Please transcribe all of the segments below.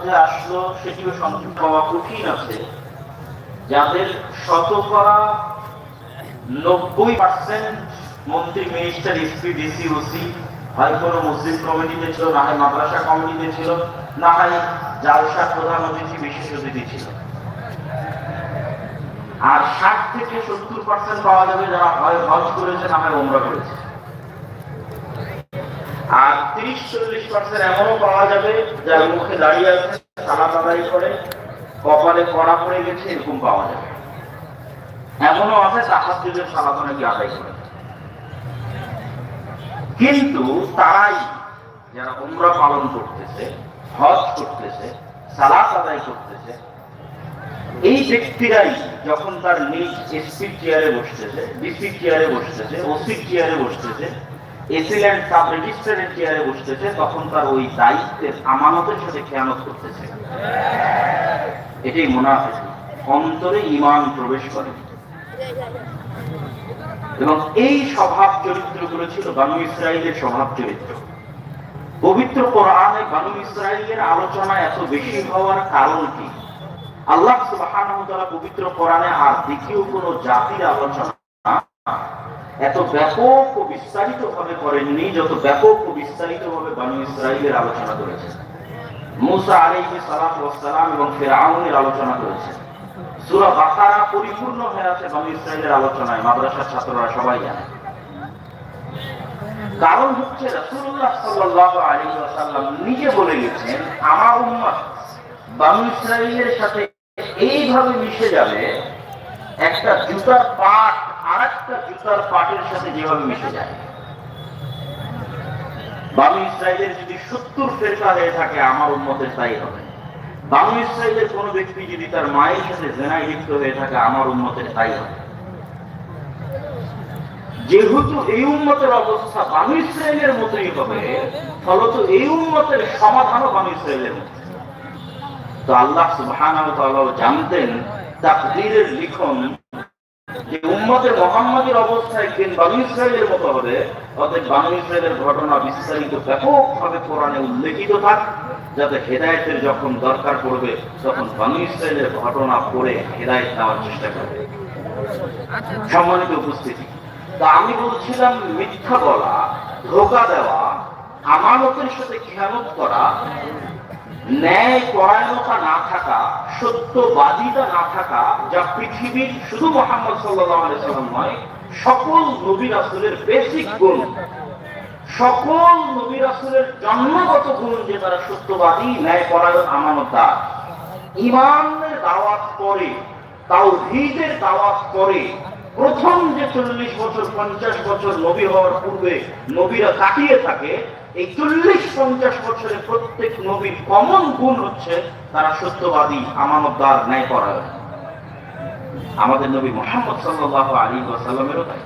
মধ্যে আসলো, সেটিও সংযুক্ত হওয়া কঠিন আছে। যাদের শতকরা নব্বই পার্সেন্ট মন্ত্রী মিনিস্টার এসপি ডিসি ওসি হয় কোনো মুসলিম কমিটিতে ছিল, না হয় মাদ্রাসা কমিটিতে ছিল, না হয় জালসা প্রধান অতিথি, বিশেষ অতিথি ছিল। আর ষাট থেকে সত্তর পার্সেন্ট পাওয়া যাবে যারা হয়, হজ করেছে, না হয় ওমরা করেছে। আর তিরিশ, চল্লিশ পার্সেন্ট এমনও পাওয়া যাবে যার মুখে দাঁড়িয়ে আছে করে, কপালে কড়া পড়ে গেছে, এরকম পাওয়া যাবে। এমনও আছে আদায় করে। কিন্তু তারাই যারা উমরা পালন করতেছে, হজ করতেছে সালাদ আদায় করতেছে, এই ব্যক্তিরাই যখন তার নিজ এসপি চেয়ারে বসতেছে, ডিসি চেয়ারে বসতেছে, ওসি চেয়ারে বসতেছে এসিল্যান্ড সাব রেজিস্ট্রারের চেয়ারে বসতেছে তখন তার ওই দায়িত্বের আমানতের সাথে খেয়ানত করতেছে। এটাই মুনাফিক। অন্তরে ইমান প্রবেশ করে। এবং এই স্বভাব চরিত্রগুলো ছিল বানু ইসরায়েলের স্বভাব চরিত্র। পবিত্র কোরআনে বানু ইসরায়েলের আলোচনা এত বেশি হওয়ার কারণ কি? আল্লাহ তাআলা পবিত্র কোরআনে আর দ্বিতীয় কোন জাতির আলোচনা এত ব্যাপক ও বিস্তারিত ভাবে করেননি, যত ব্যাপক ও বিস্তারিত ভাবে বানু ইসরায়েলের আলোচনা করেছেন। মুসা ওয়াস সালাম এবং ফিরআউনের আলোচনা করেছেন। বাকারা পরিপূর্ণ হয়ে আছে বানু ইসরায়েলের আলোচনায়, মাদ্রাসার ছাত্ররা সবাই জানে। কারণ হচ্ছে রাসূলুল্লাহ সাল্লাল্লাহু নিজে বলে গেছেন, আমার উম্মত বানু ইসরায়েলের সাথে এইভাবে মিশে যাবে, একটা জুতার পাট সাথে যেভাবে মিশে যায়। ইসরায়েলের যদি সত্তর হয়ে থাকে, আমার উন্মতের তাই হবে। ইসরায়েলের কোন ব্যক্তি যদি তার মায়ের সাথে জেনায় লিপ্ত হয়ে থাকে, আমার উন্মতের তাই হবে। যেহেতু এই উন্মতের অবস্থা বানু ইসরায়েলের মতোই হবে, ফলত এই উন্মতের সমাধানও বানু ইসরায়েলের মতো। তো আল্লাহ সুবহানাহু জানতেন তাকদীরের লিখন মোহাম্মদের অবস্থায় একদিন বানু ইসরায়েলের মতো হবে, অতএব বানু ইসরায়েলের ঘটনা বিস্তারিত ব্যাপকভাবে কোরআনে উল্লেখিত থাক, যাতে হেদায়েতের যখন দরকার পড়বে, তখন বানু ইসরায়েলের ঘটনা পড়ে হেদায়েত নেওয়ার চেষ্টা করবে। সম্মানিত উপস্থিতি, তা আমি বলছিলাম মিথ্যা বলা, ধোকা দেওয়া, আমানতের সাথে খেয়ানত করা ন্যায় পরায়ণতা না থাকা, সত্যবাদিতা না থাকা, যা পৃথিবীর শুধু মোহাম্মদ সাল্লাম নয়, সকল নবী রাসুলের বেসিক গুণ। সকল নবী রাসুলের জন্মগত গুণ যে তারা সত্যবাদী, ন্যায় পরায়ণ, আমানতদার। ইমানের দাওয়াত করে তাও হিদের দাওয়াত করে প্রথম যে চল্লিশ বছর, পঞ্চাশ বছর নবী হওয়ার পূর্বে নবীরা কাটিয়ে থাকে এই চল্লিশ পঞ্চাশ বছরে প্রত্যেক নবীর কমন গুণ হচ্ছে তারা সত্যবাদী, আমানতদার ন্যায় পরায়ণ আমাদের নবী মোহাম্মদ সাল্লাহ আলী ওয়াসাল্লামেরও তাই।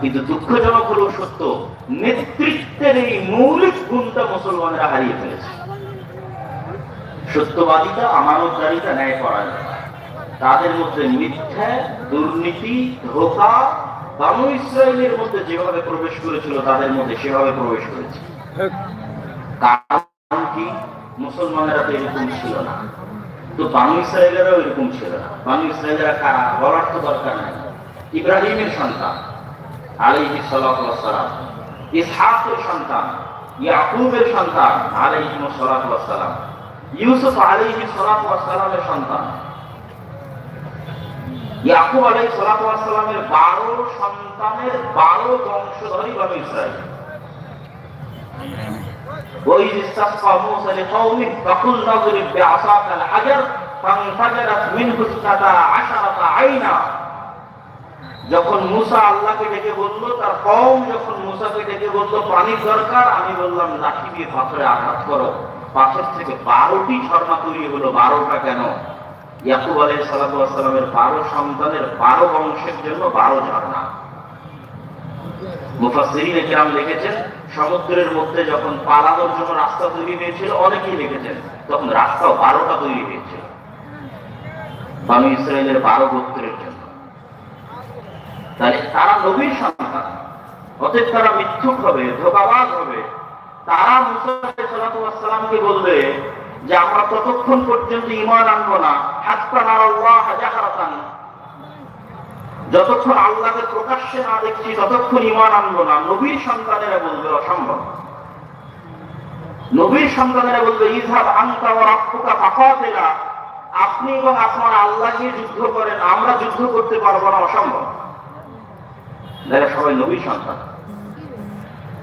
কিন্তু দুঃখজনক হলেও সত্য, নেতৃত্বের এই মৌলিক গুণটা মুসলমানরা হারিয়ে ফেলেছে। সত্যবাদিতা, আমানতদারিতা ন্যায় পরায়ণ তাদের মধ্যে মিথ্যা, দুর্নীতি, ধোকা বানু ইসরায়েলের মধ্যে যেভাবে প্রবেশ করেছিল তাদের মধ্যে সেভাবে প্রবেশ করেছে। কারণ কি? মুসলমানেরা তো এরকম ছিল না। তো বানু ইসরায়েলেরাও এরকম ছিল না। বানু ইসরায়েলেরা কারা? বলার তো দরকার নাই। ইব্রাহিমের সন্তান আলাইহি সালাম ইসহাকের সন্তান ইয়াকুবের সন্তান আলাইহি সালাম ইউসুফ আলাইহি সালামের সন্তান। ইয়াকুব আলাই সালাতামের বারো সন্তানের বারো বংশধরই ইসরায়েল যখন মুসা আল্লাহকে ডেকে বলল, তার কম যখন মুসাকে ডেকে বলল পানি দরকার আমি বললাম, লাঠি দিয়ে পাথরে আঘাত করো। পাথর থেকে বারোটি ঝর্মা তৈরি হলো, বারোটা কেন? ইয়াকুব আলাই সালামের বারো সন্তানের বারো বংশের জন্য বারো ঝর্ণা। মুফাসিরিনে কিরাম লিখেছেন, সমুদ্রের মধ্যে যখন পালানোর জন্য রাস্তা তৈরি হয়েছিল, অনেকেই লিখেছেন, তখন রাস্তাও বারোটা তৈরি হয়েছিল। বানু ইসরায়েলের বারো গোত্রের জন্য। তাহলে তারা নবীর সন্তান, অতএব তারা মিথ্যুক হবে, ধোকাবাজ হবে। তারা মুসালামকে বলবে যে আমরা ততক্ষণ পর্যন্ত ইমান আনব না। যতক্ষণ আল্লাহকে প্রকাশ্যে না দেখছি, ততক্ষণ ইমান আনব না। নবীর সন্তানেরা বলবে, অসম্ভব। নবীর সন্তানেরা বলবে ইজহাব আনতা ওয়া রাব্বুকা ফাকাতিলা। আপনি এবং আপনার আল্লাহ গিয়ে যুদ্ধ করেন, আমরা যুদ্ধ করতে পারব না, অসম্ভব। সবাই নবীর সন্তান।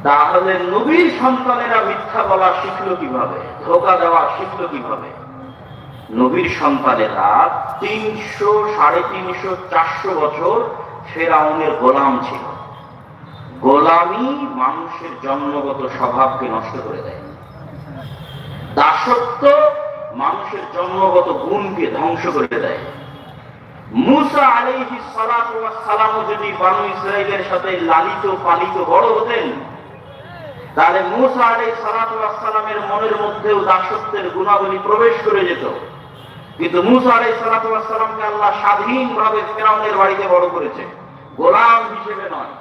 তাহলে নবীর সন্তানেরা মিথ্যা বলা শিখলো কীভাবে? ধোকা দেওয়া শিখলো কীভাবে? নবীর সন্তানেরা তিনশো, সাড়ে তিনশো, চারশো বছর ফেরাউনের গোলাম ছিল। গোলামি মানুষের জন্মগত স্বভাবকে নষ্ট করে দেয়। দাসত্ব মানুষের জন্মগত গুণকে ধ্বংস করে দেয়। মুসা আলাইহি সালাম যদি বানু ইসরায়েলের সাথে লালিত পালিত বড় হতেন তাহলে মুসা আলাই সালামের মনের মধ্যেও দাসত্বের গুণাবলী প্রবেশ করে যেত। কিন্তু মুসা আলাই সালামকে আল্লাহ স্বাধীনভাবে ফেরাউনের বাড়িতে বড় করেছে। গোলাম হিসেবে নয়।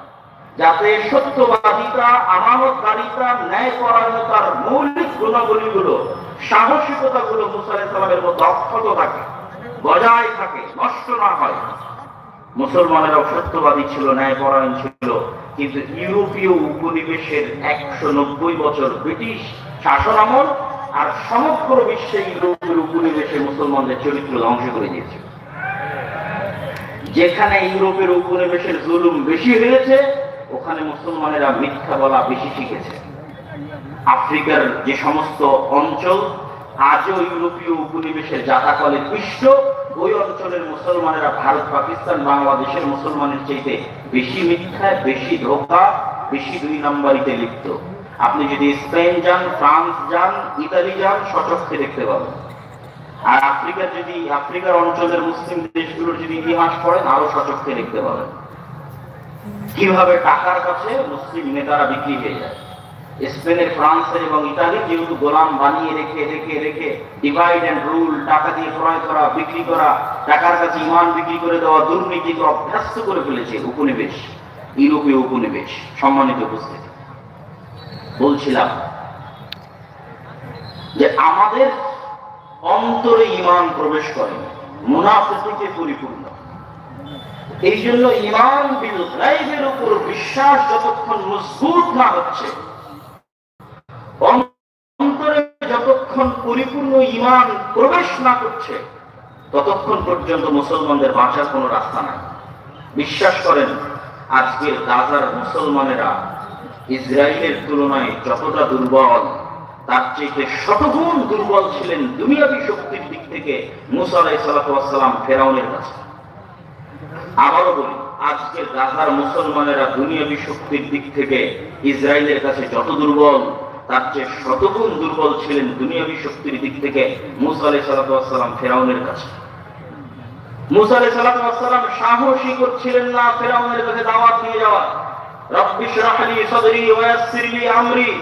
যাতে সত্যবাদিতা আমানতকারিতা ন্যায় পরায়ণতার মৌলিক গুণাবলীগুলো, সাহসিকতাগুলো মুসা আলাই সালামের মধ্যে অক্ষত থাকে, বজায় থাকে, নষ্ট না হয়। মুসলমানেরাও সত্যবাদী ছিল, ন্যায়পরায়ণ ছিল। কিন্তু ইউরোপীয় উপনিবেশের একশো নব্বই বছর ব্রিটিশ শাসন আমল আর সমগ্র বিশ্বে ইউরোপের উপনিবেশে মুসলমানদের চরিত্র ধ্বংস করে দিয়েছে। যেখানে ইউরোপের উপনিবেশের জুলুম বেশি হয়েছে, ওখানে মুসলমানেরা মিথ্যা বলা বেশি শিখেছে। আফ্রিকার যে সমস্ত অঞ্চল আজও ইউরোপীয় উপনিবেশের জাতাকলে পৃষ্ঠ ওই অঞ্চলের মুসলমানেরা ভারত, পাকিস্তান, বাংলাদেশের মুসলমানের চাইতে বেশি মিথ্যায় বেশি ধোকা, বেশি দুই নম্বরিতে লিপ্ত। আপনি যদি স্পেন যান, ফ্রান্স যান, ইতালি যান, সচক্ষে দেখতে পাবেন। আর আফ্রিকার যদি, আফ্রিকার অঞ্চলের মুসলিম দেশগুলোর যদি ইতিহাস পড়েন আরও সচক্ষে দেখতে পাবেন। কীভাবে টাকার কাছে মুসলিম নেতারা বিক্রি হয়ে যায়? স্পেনের ফ্রান্সের এবং ইতালি যেহেতু গোলাম বানিয়ে রেখে রেখে রেখে ডিভাইড অ্যান্ড রুল টাকা দিয়ে ক্রয় করা, বিক্রি করা, টাকার কাছে ইমান বিক্রি করে দেওয়া, দুর্নীতিকে অভ্যস্ত করে ফেলেছে উপনিবেশ, ইউরোপীয় উপনিবেশ, সম্মানিত উপস্থিতি। বলছিলাম যে আমাদের অন্তরে ইমান প্রবেশ করে মুনাফিকে পরিপূর্ণ। এই জন্য ইমান বিল উপর বিশ্বাস যতক্ষণ মজবুত না হচ্ছে অন্তরে যতক্ষণ পরিপূর্ণ ইমান প্রবেশ না করছে, ততক্ষণ পর্যন্ত মুসলমানদের বাঁচার কোনো রাস্তা নাই। বিশ্বাস করেন, আজকের গাজার মুসলমানেরা ইসরায়েলের তুলনায় যতটা দুর্বল, তার চেয়ে শতগুণ দুর্বল ছিলেন দুনিয়াবী শক্তির দিক থেকে মুসা আলাই সালাতাম ফেরাউনের কাছে। আবারও বলি, আজকের গাজার মুসলমানেরা দুনিয়াবী শক্তির দিক থেকে ইসরায়েলের কাছে যত দুর্বল তার চেয়ে শতগুণ দুর্বল ছিলেন দুনিয়াবী শক্তির দিক থেকে মুসা আলাই সালাতাম ফেরাউনের কাছে। মুসা সালাতাম সাহসী করছিলেন না ফেরাউনের কাছে দাওয়াত নিয়ে যাওয়া। আমরি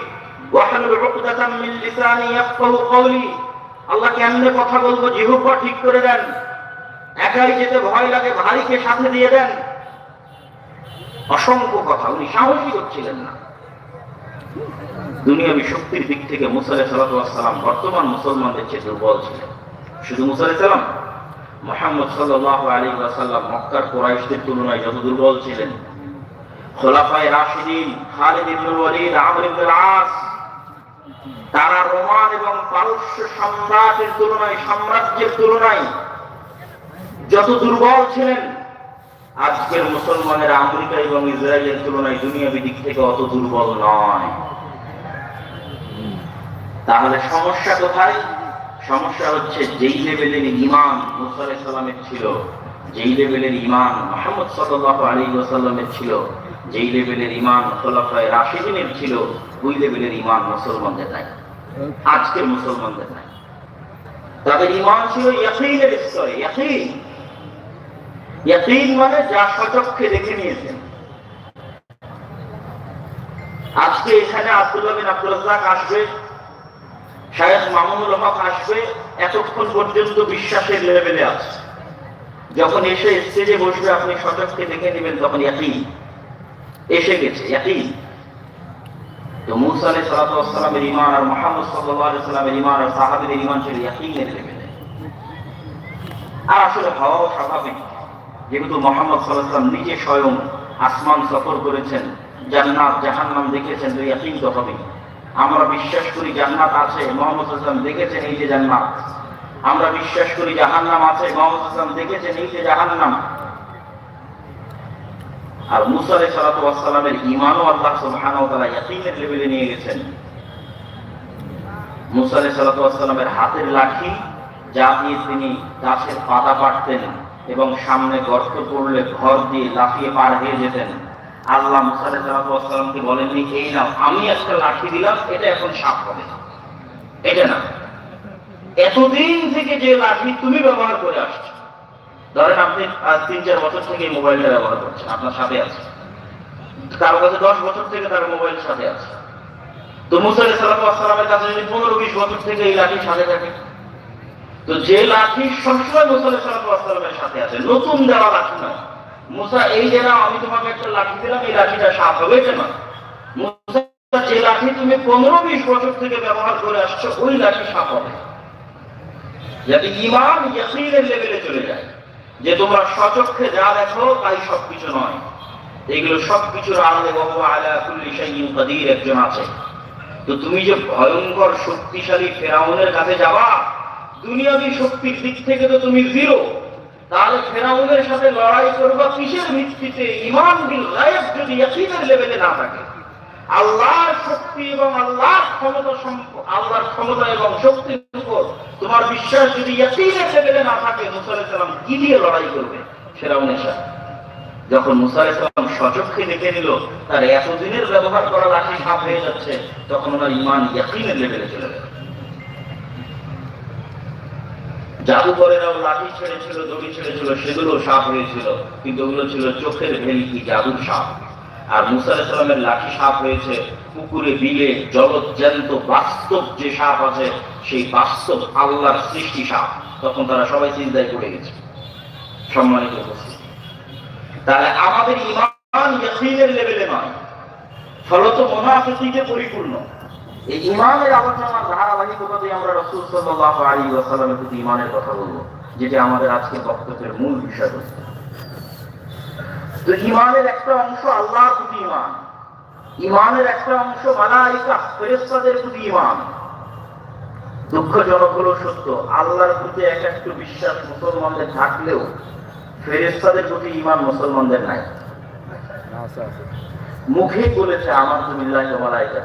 আল্লাহ কথা বলব ঠিক করে দেন। একাই যেতে ভয় লাগে সাথে দিয়ে দেন। অসংখ্য কথা, উনি সাহসী করছিলেন না। দুনিয়াবী শক্তির দিক থেকে মুসালে সালাম বর্তমান মুসলমানদের চেয়ে দুর্বল ছিলেন। শুধু মুসালে সালাম? মোহাম্মদ সাল্লাহ আলী ওয়াসাল্লাম মক্কার কোরাইশদের তুলনায় যত দুর্বল ছিলেন। রাশিদিন খালিদ ইবনুল ওয়ালিদ, আমর ইবনুল আস তারা রোমান এবং পারস্য সম্রাটের তুলনায়, সাম্রাজ্যের তুলনায় যত দুর্বল ছিলেন, আজকের মুসলমানের আমেরিকা এবং ইসরায়েলের তুলনায় দুনিয়াবী দিক থেকে অত দুর্বল নয়। তাহলে সমস্যা কোথায়? সমস্যা হচ্ছে যেই লেভেলের ইমান মুসা সালামের ছিল, যেই লেভেলের ইমান মোহাম্মদ সাল্লাহ আলী ওসাল্লামের ছিল, যেই লেভেলের ইমান খোলাফায় রাশিদিনের ছিল, ওই লেভেলের ইমান মুসলমানদের নাই। আজকের মুসলমানদের নাই। তাদের ইমান ছিল ইয়াকিনের স্তরে, ইয়াকিন। ইয়াকিন মানে যা সচক্ষে দেখে নিয়েছেন। আজকে এখানে আব্দুল্লাহ বিন আসবে। শায়েখ মামুনুল হক আসবে এতক্ষণ পর্যন্ত বিশ্বাসের লেভেলে আছে। যখন এসে স্টেজে বসবে, আপনি সচক্ষে দেখে নেবেন তখন ইয়াকিন এসে গেছে, ইয়াকিন। তো মুসা আলাইহিস সালাতু ওয়াস আর মুহাম্মদ সাল্লামের ঈমান আর সাহাবীদের ঈমান ছিল ইয়াকিনের আর আসলে হওয়াও স্বাভাবিক, যেহেতু মোহাম্মদ সাল্লাম নিজে স্বয়ং আসমান সফর করেছেন, জান্নাত জাহান্নাম দেখেছেন, তো ইয়াকিন তো হবে আমরা বিশ্বাস করি জান্নাত আছে, মোহাম্মদ সাল্লাম দেখেছেন এই যে জান্নাত। আমরা বিশ্বাস করি জাহান্নাম আছে, মোহাম্মদ সাল্লাম দেখেছেন এই যে জাহান্নাম। আর মুসা আলাইহিস সালাতু ওয়াস আল্লাহ তাআলা ইয়াকিনের লেভেলে নিয়ে গেছেন। মুসা আলাইহিস সালাতু হাতের লাঠি যা দিয়ে তিনি গাছের পাতা পাড়তেন এবং সামনে গর্ত পড়লে ঘর দিয়ে লাফিয়ে পার হয়ে যেতেন। আল্লাহ মুসা আলাইহিস সালাতু ওয়াস সালামকে বলেননি, এই নাও, আমি একটা লাঠি দিলাম, এটা এখন সাপ হবে এটা না। এতদিন থেকে যে লাঠি তুমি ব্যবহার করে আসছো, ধরেন আপনি তিন, চার বছর থেকে মোবাইলটা ব্যবহার করছেন, আপনার সাথে আছে। কারও কাছে দশ বছর থেকে তার মোবাইল সাথে আছে। তো মুসা সালামের কাছে যদি পনেরো, বিশ বছর থেকে এই লাঠি সাথে থাকে, তো যে লাঠি সবসময় মুসা সালামের সাথে আছে, নতুন দেওয়া লাঠি নয় মুসা, এই যে আমি তোমাকে একটা লাঠি দিলাম, এই লাঠিটা সাপ হবে মুসা, যে লাঠি তুমি পনেরো বিশ বছর থেকে ব্যবহার করে আসছো, ওই লাঠি সাপ হবে। যাতে ইয়াকিনের লেভেলে চলে যায়। যে তোমরা সচক্ষে যা দেখো, তাই সবকিছু নয়। এগুলো সবকিছুর আড়ালে বাবু আলা কুল্লি একজন আছে। তো তুমি যে ভয়ঙ্কর শক্তিশালী ফেরাউনের কাছে যাবা, দুনিয়াবি শক্তির দিক থেকে তো তুমি জিরো তাহলে ফেরাউনের সাথে লড়াই করবা কিসের ভিত্তিতে? ইমান যদি ইয়াকিনের লেভেলে না থাকে। আল্লাহর শক্তি এবং আল্লাহর ক্ষমতা আল্লাহর ক্ষমতা এবং শক্তির উপর তোমার বিশ্বাস যদি ইয়াকিনের লেভেলে না থাকে, মুসা সালাম কি দিয়ে লড়াই করবে ফেরাউনের সাথে? যখন মুসা আলাইহিস সালাম সচক্ষে দেখে নিল, তার এতদিনের ব্যবহার করা লাঠি সাপ হয়ে যাচ্ছে, তখন ওনার ইমান ইয়াকিনের লেভেলে চলে গেল। জাদুকরেরাও লাঠি ছেড়েছিল, দড়ি ছেড়েছিল, সেগুলো সাপ হয়েছিল, কিন্তু ওগুলো ছিল চোখের ভেলকি, জাদুর সাপ। আর মুসা আলাইহিস লাঠি সাপ হয়েছে পুকুরে, বিলে জলজ্যান্ত বাস্তব যে সাপ আছে, সেই বাস্তব আল্লাহর সৃষ্টি সাপ। তখন তারা সবাই চিন্তায় পড়ে গেছে। সম্মানিত তাহলে আমাদের ইমান লেভেলে নয়। ফলত মোনাফিকিতে পরিপূর্ণ। এই ইমানের আলোচনার আমরা রসুল আলাইহি ওয়াসাল্লামের প্রতি ইমানের কথা বলব যেটা আমাদের আজকের বক্তব্যের মূল বিষয়বস্তু তো ইমানের একটা অংশ আল্লাহর প্রতি ইমান ইমানের একটা অংশ মালাইকা ফেরেশতাদের প্রতি ইমান। দুঃখজনক হলো সত্য আল্লাহর প্রতি এক একটু বিশ্বাস মুসলমানদের থাকলেও ফেরেশতাদের প্রতি ইমান মুসলমানদের নাই। মুখে বলেছে আমার তো মিল্লাহ মালাইকা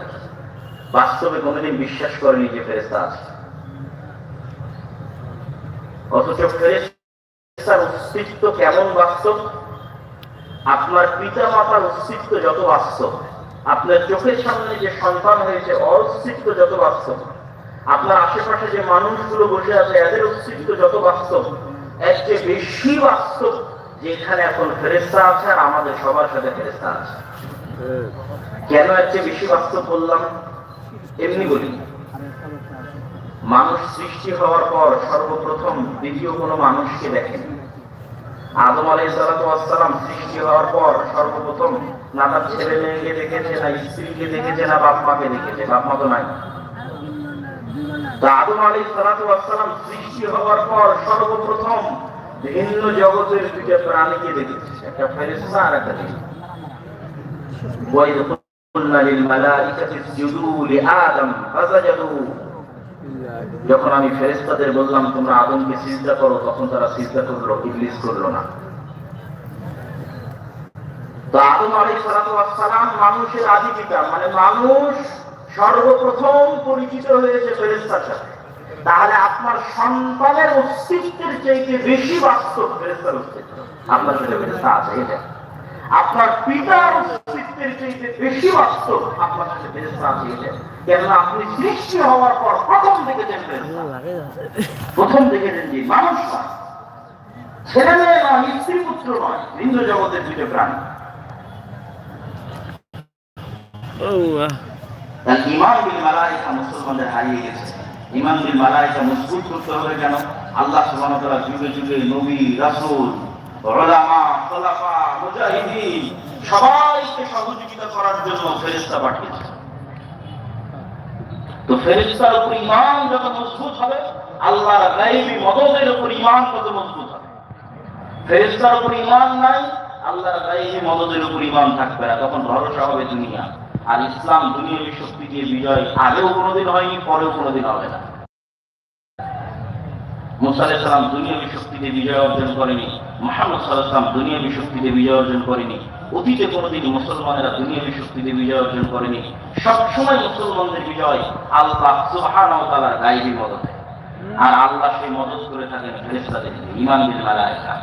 বাস্তবে কোনোদিন বিশ্বাস করেনি যে ফেরেস্তা আছে। অথচ ফেরেস্তার অস্তিত্ব কেমন বাস্তব? আপনার পিতা মাতার অস্তিত্ব যত বাস্তব আপনার চোখের সামনে যে সন্তান হয়েছে অস্তিত্ব যত বাস্তব আপনার আশেপাশে যে মানুষগুলো বসে আছে এদের অস্তিত্ব যত বাস্তব এর চেয়ে বেশি বাস্তব যে এখানে এখন ফেরেস্তা আছে আর আমাদের সবার সাথে ফেরেস্তা আছে। কেন এর চেয়ে বেশি বাস্তব বললাম? এমনি বলি, মানুষ সৃষ্টি হওয়ার পর সর্বপ্রথম দ্বিতীয় কোনো মানুষকে দেখেন আদম আলাই সালাম সৃষ্টি হওয়ার পর সর্বপ্রথম না তার ছেলে মেয়েকে দেখেছে, না স্ত্রীকে দেখেছে, না বাপ মাকে দেখেছে। বাপ মা তো নাই। আদম আলাই সালাম সৃষ্টি হওয়ার পর সর্বপ্রথম ভিন্ন জগতের দুইটা প্রাণীকে দেখেছে। একটা ফেরেস্তা আর একটা যখন আমি ফেরেস্তাদের বললাম, তোমরা আদমকে করো, তখন তারা করল করল না। মানে মানুষ সর্বপ্রথম পরিচিত হয়েছে ফেরেস্তার সাথে। তাহলে আপনার সন্তানের অস্তিত্বের চাইতে বেশি বাস্তব ফেরেস্তার অস্তিত্ব। আপনার সাথে ফেরেস্তা আছে, এটা। আপনার পিতার অস্তিত্বের চাইতে বেশি বাস্তব আপনার সাথে আছে এটা কেননা আপনি সৃষ্টি হওয়ার পর প্রথম ফেরেশতা প্রথম যে মানুষ নয় ছেলে মেয়ে নয় স্ত্রী পুত্র নয় হিন্দু জগতের দুটো প্রাণী। তার ইমান বিল মালাইকা মুসলমানদের হারিয়ে গেছে। ইমান বিল মালাইকা মজবুত করতে হবে কেন? আল্লাহ ওয়া যুগে যুগে নবী রাসূল ইমান থাকবে তখন ভরসা হবে দুনিয়া। আর ইসলাম দুনিয়াবী শক্তি দিয়ে বিজয় আগেও কোনোদিন হয়নি, পরেও কোনোদিন হবে না। মুসা আলাইহিস সালাম দুনিয়াবী শক্তিতে বিজয় অর্জন করেনি। মোহাম্মদ সাল্লাম দুনিয়াবী শক্তিতে বিজয় অর্জন করেনি। অতীতে কোনোদিন মুসলমানেরা দুনিয়াবী শক্তিতে বিজয় অর্জন করেনি। সবসময় মুসলমানদের বিজয় আল্লাহ সুবহানাহু ওয়া তাআলার গায়বী মদতে। আর আল্লাহ সেই মদত করে থাকেন ফেরেশতাদের ঈমান বিল মালায়েকা।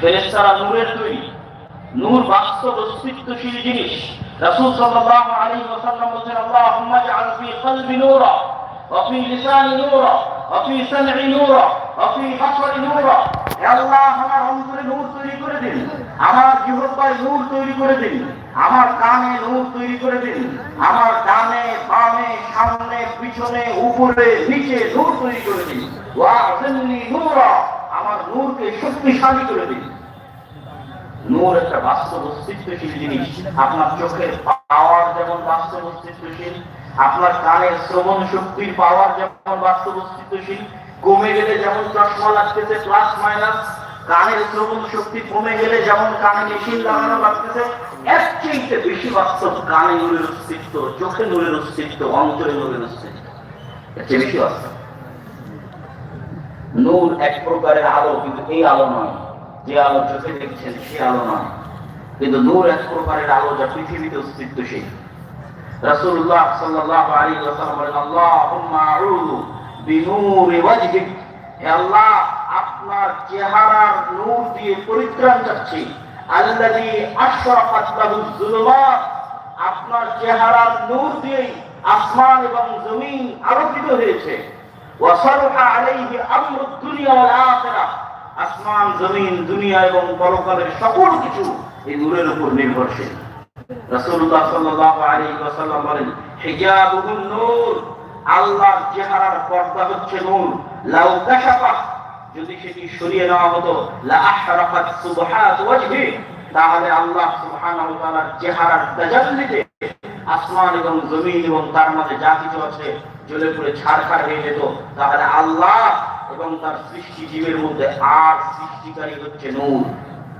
ফেরেশতারা নূরের তৈরি। নূর বাস্তব অস্তিত্বশীল জিনিস। রাসূল সাল্লাল্লাহু আলাইহি ওয়াসাল্লাম বলেন আল্লাহুম্মা জাআল ফি কলবি নূরা ওয়া ফি লিসানি নূরা। ওয়া ফি সাম'i নূরা ওয়া ফি বাসরি নূরা আল্লাহ আমার অন্তরে নূর তৈরি করে দিন। আমার জিহ্বায় নূর তৈরি করে দিন। আমার কানে নূর তৈরি করে দিন। আমার ডানে, বামে, সামনে, পিছনে, উপরে, নিচে নূর তৈরি করে দিন। ওয়া জিন্নি নূরা। আমার নূরকে শক্তিশালী করে দিন। নূর একটা বাস্তব অস্তিত্বশীল জিনিস। আপনার চোখের পাওয়ার যেমন বাস্তব অস্তিত্বশীল আপনার কানের শ্রবণ শক্তির পাওয়ার যেমন বাস্তব অস্তিত্বশীল কমে গেলে যেমন চশমা লাগতেছে প্লাস মাইনাস কানের শ্রবণ শক্তি কমে গেলে যেমন কানে মেশিন লাগানো লাগতেছে, এর চেয়ে বেশি বাস্তব কানে নূরের অস্তিত্ব, চোখে নূরের অস্তিত্ব, অন্তরে নূরের অস্তিত্ব। এর বেশি বাস্তব। নূর এক প্রকারের আলো, কিন্তু এই আলো নয়। যে আলো চোখে দেখছেন, সে আলো নয়। কিন্তু নূর এক প্রকারের আলো যা পৃথিবীতে অস্তিত্বশীল। রাসূলুল্লাহ সাল্লাল্লাহু আলাইহি ওয়াসাল্লাম বলেন, আল্লাহুম্মা আউযু বিনূরি ওয়াজহিক। হে আল্লাহ, আপনার চেহারার নূর দিয়ে পরিত্রাণ চাচ্ছি আল্লাযী যুলুমাত, আপনার চেহারার নূর দিয়ে আসমান এবং জমিন আলোকিত হয়েছে। ওয়াসারহা আলাইহি আমরুদ দুনিয়া ওয়াল আসমান, জমিন, দুনিয়া এবং পরকালের সকল কিছু এই উপর নির্ভরশীল। আসমান এবং জমিন এবং তার মাঝে যা কিছু আছে জ্বলে পুড়ে ছাড়খাড় হয়ে যেত। তাহলে আল্লাহ এবং তার সৃষ্টি জীবের মধ্যে আর সৃষ্টিকারী হচ্ছে নূর।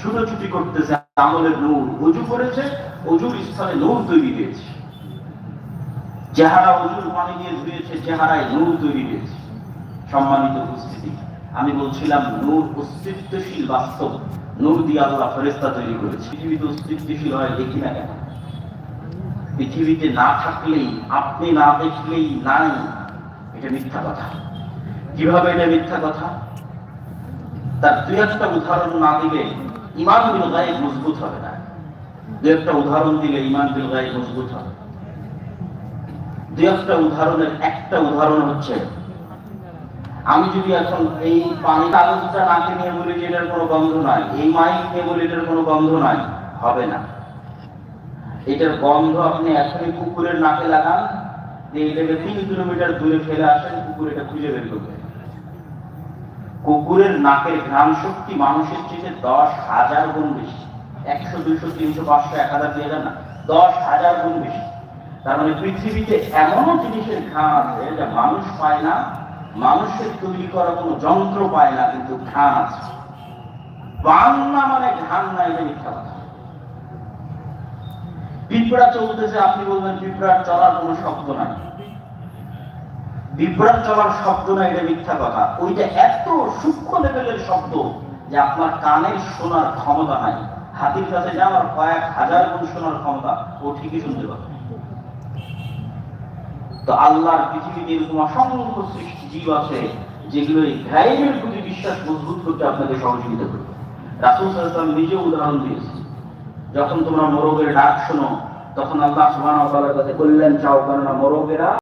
ছুটোছুটি করতেছে, আমলের নূর। উজু করেছে, অজুর স্থানে নূর তৈরি হয়েছে চেহারা অজুর পানি দিয়ে ধুয়েছে, চেহারায় নূর তৈরি হয়েছে সম্মানিত উপস্থিতি, আমি বলছিলাম, নূর অস্তিত্বশীল বাস্তব। নূর দিয়ে আল্লাহ ফেরেস্তা তৈরি করেছে। পৃথিবীতে অস্তিত্বশীল হয়, দেখি না কেন? পৃথিবীতে না থাকলেই, আপনি না দেখলেই নাই। এটা মিথ্যা কথা। কীভাবে এটা মিথ্যা কথা? তার দুই একটা উদাহরণ না দিলে ইমান বিল গায়ে মজবুত হবে না। দু একটা উদাহরণ দিলে ইমান বিল গায়ে মজবুত হবে। দু একটা উদাহরণের, একটা উদাহরণ হচ্ছে, আমি যদি এখন এই পানি কাগজটা নাকে নিয়ে বলি যে এটার কোনো গন্ধ নাই, এই মাইক নিয়ে বলি এটার কোনো গন্ধ নাই, হবে না। এটার গন্ধ আপনি এখনই কুকুরের নাকে লাগান, দিয়ে এটাকে তিন কিলোমিটার দূরে ফেলে আসেন কুকুর এটা খুঁজে বের করবে কুকুরের নাকের ঘ্রাণ শক্তি মানুষের চেয়ে দশ হাজার গুণ বেশি। একশো, দুইশো, তিনশো, পাঁচশো, এক হাজার, দুই হাজার না, দশ হাজার গুণ বেশি। তার মানে পৃথিবীতে এমনও জিনিসের ঘ্রাণ আছে যা মানুষ পায় না, মানুষের তৈরি করা কোনো যন্ত্র পায় না, কিন্তু ঘ্রাণ আছে। পান মানে ঘ্রাণ না এটা মিথ্যা কথা। পিঁপড়া চলতেছে, আপনি বলবেন পিঁপড়ার চলার কোনো শব্দ নাই। বিভ্রাট চলার শব্দ না, এটা মিথ্যা কথা। ওইটা এত সূক্ষ্ম লেভেলের শব্দ যে আপনার কানের শোনার ক্ষমতা নাই। হাতির কাছে যাওয়ার কয়েক হাজার গুণ শোনার ক্ষমতা, ও ঠিকই শুনতে পাবে তো আল্লাহর পৃথিবীতে এরকম অসংখ্য সৃষ্টি জীব আছে, যেগুলো এই গাইবের প্রতি বিশ্বাস মজবুত করতে আপনাকে সহযোগিতা করবে। রাসুল সাল্লাম নিজেও উদাহরণ দিয়েছে যখন তোমরা মোরগের ডাক শোনো, তখন আল্লাহ তাআলার কাছে কল্যাণ চাও কেননা মোরগেরা